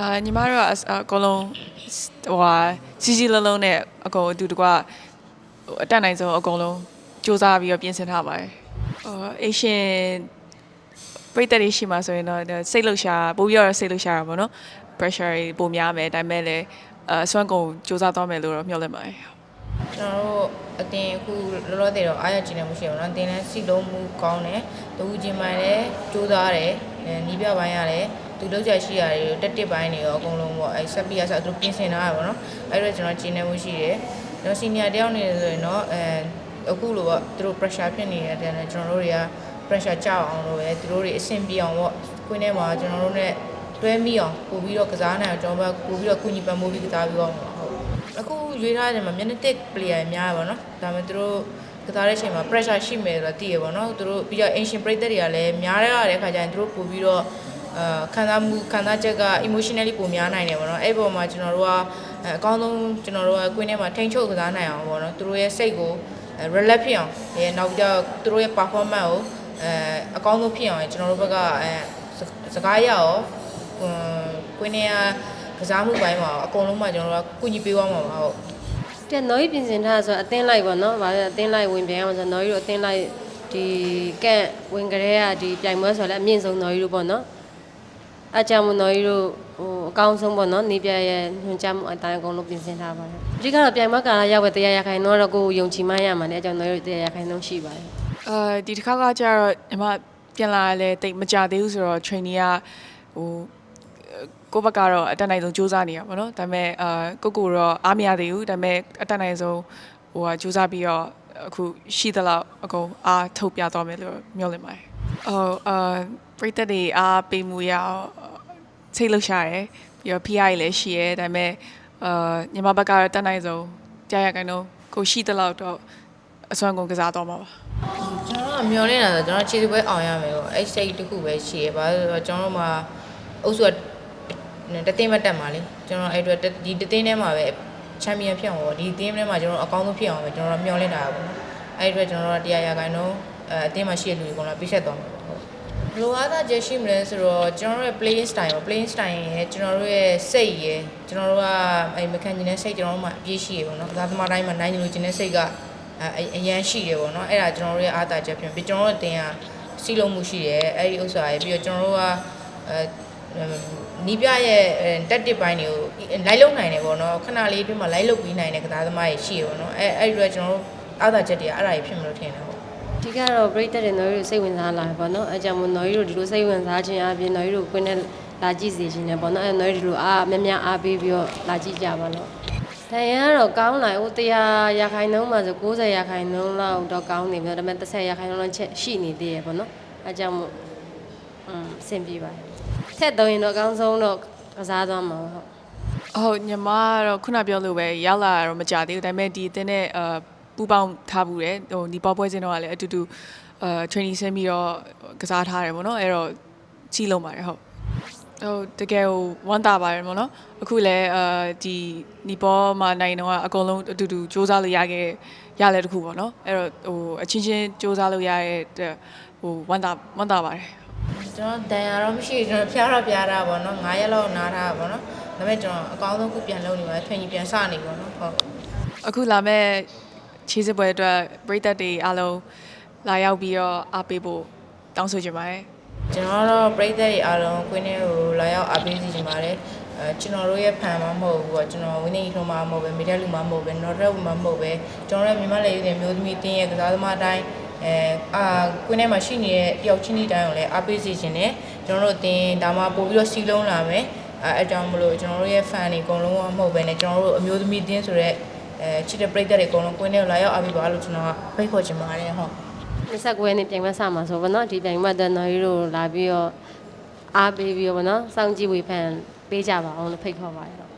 အာညီမတို့ကအစအကုန်လုံးဟိုဟာစီစီလုံးလုံးနဲ့အကုန်အတူတကွဟိုအတက်နိုင်ဆုံးအကုန်လုံးစူးစမ်းပြီးတော့ပြင်ဆင်ထားပါတယ်ဟိုအေရှင်ပရိသတ်တွေရှိမှဆိုရင်တော့စိတ်လှုပ်ရှားပိုပြီးတော့စိတ်လှုပ်ရှားတာပေါ့နော် pressure တွေပိုများမယ်ဒါပေမဲ့လည်းအဆွမ်းကုန်စူးစမ်းသွားမယ်လို့တော့မျှော်လင့်ပါတယ်ကျွန်တော်တို့အတင်အခုလောလောဆယ်တော့အားရကြည့်နေမှုရှိအောင်နော်အတင်လည်းစီလုံးမှုကောင်းတယ်တူချင်းပိုင်းလည်းကြိုးစားတယ်အဲနီးပြပိုင်းရတယ် သူလောက်ချရှိရတယ်တက်တစ်ပိုင်းတွေရောအကုန်လုံးပေါ့အဲဆက်ပြီးရဆက်သူပြင်ဆင်ထားရပါတော့အဲ့တော့ကျွန်တော်ကျင်းနေမှုရှိတယ်ကျွန်တော်စီနီယာတယောက်နေဆိုရင်တော့အဲအခုလိုပေါ့သူတို့ pressure ဖြစ်နေတဲ့တည်းနဲ့ကျွန်တော်တို့တွေက pressure ကြောက်အောင်လို့ပဲသူတို့တွေအဆင်ပြေအောင်ပေါ့ကွင်းထဲမှာကျွန်တော်တို့ ਨੇ တွဲမိအောင်ပို့ပြီးတော့ကစားနိုင်အောင်ကျွန်တော်တို့ပို့ပြီးတော့ကုညီပံ့ပိုးပြီးကစားပြီးတော့ဟုတ်အခုရွေးထားတဲ့မှာမျက်နှာတစ် player များရပါတော့။ဒါပေမဲ့သူတို့ကစားတဲ့အချိန်မှာ pressure ရှိမယ်ဆိုတာသိရပါတော့။သူတို့ပြီးတော့ ancient ပြည်သက်တွေကလည်းများရတဲ့အခါကျရင်သူတို့ပို့ပြီးတော့ အာခံစားမှုခံစားချက်က emotionally ပိုများနိုင်တယ်ပေါ့နော်။အဲ့ပေါ်မှာကျွန်တော်တို့ကအကောင်းဆုံးကျွန်တော်တို့ကကွင်းထဲမှာထိန်းချုပ်ကစားနိုင်အောင်ပေါ့နော်။သူတို့ရဲ့စိတ်ကို relax ဖြစ်အောင်အဲနောက်ပြီးတော့သူတို့ရဲ့ performance ကိုအဲအကောင်းဆုံးဖြစ်အောင်ကျွန်တော်တို့ဘက်ကအဲစကားရအောင်ကွင်းထဲကကစားမှုပိုင်းမှာအကုန်လုံးမှာကျွန်တော်တို့ကကုညီပေးသွားမှာပါဟုတ်တဲ့နော်ကြီးပြင်ဆင်ထားဆိုတော့အသင်းလိုက်ပေါ့နော်။ဗာလဲအသင်းလိုက်ဝင်ပြန်အောင်ဆိုတော့နော်ကြီးတို့အသင်းလိုက်ဒီကန့်ဝင်ကြတဲ့ကဒီပြိုင်ပွဲဆိုတော့လည်းအမြင့်ဆုံးနော်ကြီးတို့ပေါ့နော်။ အကြောင်းမနော်ကြီးတို့ဟိုအကောင်းဆုံးပေါ့နော်။နေပြရဲ့ညွှန်ကြားမှုအတိုင်းအကုန်လုံးပြင်ဆင်ထားပါတယ်။အဓိကတော့ပြိုင်ပွဲကာလရောက်ပဲတရားရခိုင်တော့တော့ကိုယ်ယုံကြည်မှရမှာလေအကြောင်းနော်ကြီးတို့တရားရခိုင်တော့ရှိပါတယ်။အာဒီတစ်ခါကကျတော့ညီမပြန်လာလဲတိတ်မကြသေးဘူးဆိုတော့ training ကဟိုကိုယ့်ဘက်ကတော့အတက်နိုင်ဆုံးစူးစမ်းနေရပါတော့ဒါပေမဲ့အာကိုကိုတော့အားမရသေးဘူးဒါပေမဲ့အတက်နိုင်ဆုံးဟိုကစူးစမ်းပြီးတော့အခုရှိသလောက်အကုန်အားထုတ်ပြသွားမယ်လို့မျှော်လင့်ပါတယ်။ အော်အာပရိသတ်တွေအားပေးမှုရအောင်စိတ်လှုပ်ရှားတယ်ပြီးတော့ PR လည်းရှိရဲဒါပေမဲ့အာညီမဘက်ကတော့တက်နိုင်ဆုံးကြားရခိုင်တော့ကိုရှိသလောက်တော့အစွမ်းကုန်ကစားတော့မှာပါ။ကျွန်တော်ကမျောလင်းလာဆိုကျွန်တော်ခြေစပွဲအောင်ရမယ်ပေါ့အဲ့စိတ်တစ်ခုပဲရှိရပါဆိုတော့ကျွန်တော်တို့မှာအုပ်စုကတသိန်းမတက်မှာလေကျွန်တော်အဲ့အတွက်ဒီတသိန်းထဲမှာပဲချန်ပီယံဖြစ်အောင်ပေါ့ဒီအသင်းထဲမှာကျွန်တော်အကောင်းဆုံးဖြစ်အောင်ပဲကျွန်တော်မျောလင်းတာပေါ့နော်အဲ့အတွက်ကျွန်တော်တို့တရားရခိုင်တော့ အဲအသင်းမှာရှိတဲ့လူတွေကတော့ပြည့်ဆက်သွားမှာပေါ့ဟုတ်ဘလိုအားသာချက်ရှိမလဲဆိုတော့ကျွန်တော်တို့ရဲ့ playing style ပေါ့ playing style ရဲ့ကျွန်တော်တို့ရဲ့စိတ်ရဲ့ကျွန်တော်တို့ကအဲ့မကန်ဂျင်တဲ့စိတ်ကျွန်တော်တို့မှာအပြည့်ရှိရပေါ့နော်ကစားသမားတိုင်းမှာနိုင်လို့ခြင်းတဲ့စိတ်ကအဲအရန်ရှိတယ်ပေါ့နော်အဲ့ဒါကျွန်တော်တို့ရဲ့အားသာချက်ဖြစ်ပြီးကျွန်တော်တို့အတင်ကစီလုံးမှုရှိတယ်အဲ့ဒီဥစ္စာရဲ့ပြီးတော့ကျွန်တော်တို့ကအဲနီးပြရဲ့တက်တစ်ပိုင်းတွေကိုလိုက်လုံနိုင်တယ်ပေါ့နော်ခဏလေးအတွင်းမှာလိုက်လုံပြီးနိုင်တဲ့ကစားသမားတွေရှိရပေါ့နော်အဲအဲ့ဒီတော့ကျွန်တော်တို့အားသာချက်တွေကအဲ့ဒါကြီးဖြစ်မလို့ထင်တယ် ပေါ့ဒီကတော့ပြိတ္တတွေနော်ကြီးတို့စိတ်ဝင်စားလာပေါ့နော်အဲကြောင့်မို့နော်ကြီးတို့ဒီလိုစိတ်ဝင်စားခြင်းအပြင်နော်ကြီးတို့ကွင်းနဲ့လာကြည့်စီခြင်းနဲ့ပေါ့နော်အဲနော်ကြီးဒီလိုအားများများအားပေးပြီးတော့လာကြည့်ကြပါလို့တန်ရကတော့ကောင်းလာဟိုတရားရခိုင်နှုန်းမှာဆို90ရခိုင်နှုန်းလောက်တော့ကောင်းနေပြီဒါပေမဲ့30ရခိုင်နှုန်းလောက်ချက်ရှိနေသေးရပေါ့နော်အဲကြောင့်မို့อืมအဆင်ပြေပါတယ်ထက်တော့ရင်တော့အကောင်းဆုံးတော့ကစားသွားမှာပေါ့ဟုတ်ဟုတ်ညီမကတော့ခုနပြောလို့ပဲရောက်လာတော့မကြသေးဘူးဒါပေမဲ့ဒီအတင်းနဲ့အာ ပူပေါင်းထားဘူးတယ်ဟိုဒီပေါ်ပွဲစဉ်တော့ကလည်းအတူတူအာ training ဆင်းပြီးတော့ကစားထားတယ်ပေါ့နော်အဲ့တော့ကြီးလုံးပါတယ်ဟုတ်ဟိုတကယ်ဟိုဝမ်းသာပါတယ်ပေါ့နော်အခုလည်းအာဒီနီပေါ်မှာနိုင်တော့အကုန်လုံးအတူတူစူးစမ်းလို့ရခဲ့ရလဲတခုပေါ့နော်အဲ့တော့ဟိုအချင်းချင်းစူးစမ်းလို့ရတဲ့အတွက်ဟိုဝမ်းသာဝမ်းသာပါတယ်ကျွန်တော်တန်ရတော့မရှိဘူးကျွန်တော်ဖျားတော့ဖျားတာပေါ့နော်9ရက်လောက်နားထားတာပေါ့နော်ဒါပေမဲ့ကျွန်တော်အကောင်းဆုံးခုပြန်လုပ်နေပါတယ်ထွင်ကြီးပြန်စနေပေါ့နော်ဟုတ်အခုလာမဲ့ ခြေစစ်ပွဲအတွက်ပြည်သက်တွေအားလုံးလာရောက်ပြီးတော့အားပေးဖို့တောင်းဆိုချင်ပါတယ်ကျွန်တော်တော့ပရိသတ်တွေအားလုံးကွင်းထဲကိုလာရောက်အားပေးစီချင်ပါတယ်အဲကျွန်တော်တို့ရဲ့ဖန်မှမဟုတ်ဘူးပေါ့ကျွန်တော်ဝင်းနေထုံးမှမဟုတ်ပဲမိတဲ့လူမှမဟုတ်ပဲနော်ရက်မှမဟုတ်ပဲကျွန်တော်ရဲ့မြန်မာလေယူတဲ့မျိုးသမီးတင်းရဲ့ကစားသမားတိုင်းအဲအာကွင်းထဲမှာရှိနေတဲ့တယောက်ချင်းဒီတိုင်းကိုလည်းအားပေးစီချင်တယ်ကျွန်တော်တို့တင်းဒါမှပို့ပြီးတော့စီလုံးလာမယ်အဲအကြောင်းမလို့ကျွန်တော်တို့ရဲ့ fan တွေအကုန်လုံးကမဟုတ်ပဲねကျွန်တော်တို့အမျိုးသမီးတင်းဆိုတဲ့ အဲချစ်တဲ့ပရိသတ်တွေအကုန်လုံးကွင်းထဲကိုလာရောက်အားပေးပါလို့ကျွန်တော်ကဖိတ်ခေါ်ချင်ပါတယ်ဟုတ်29ရက်နေ့ပြိုင်ပွဲစမှာဆိုဗောနော်ဒီပြိုင်ပွဲတော့နော်ကြီးတို့လာပြီးတော့အားပေးပြီးတော့ဗောနော်စောင့်ကြည့်ဝေဖန်ပေးကြပါအောင်လို့ဖိတ်ခေါ်ပါတယ်တော့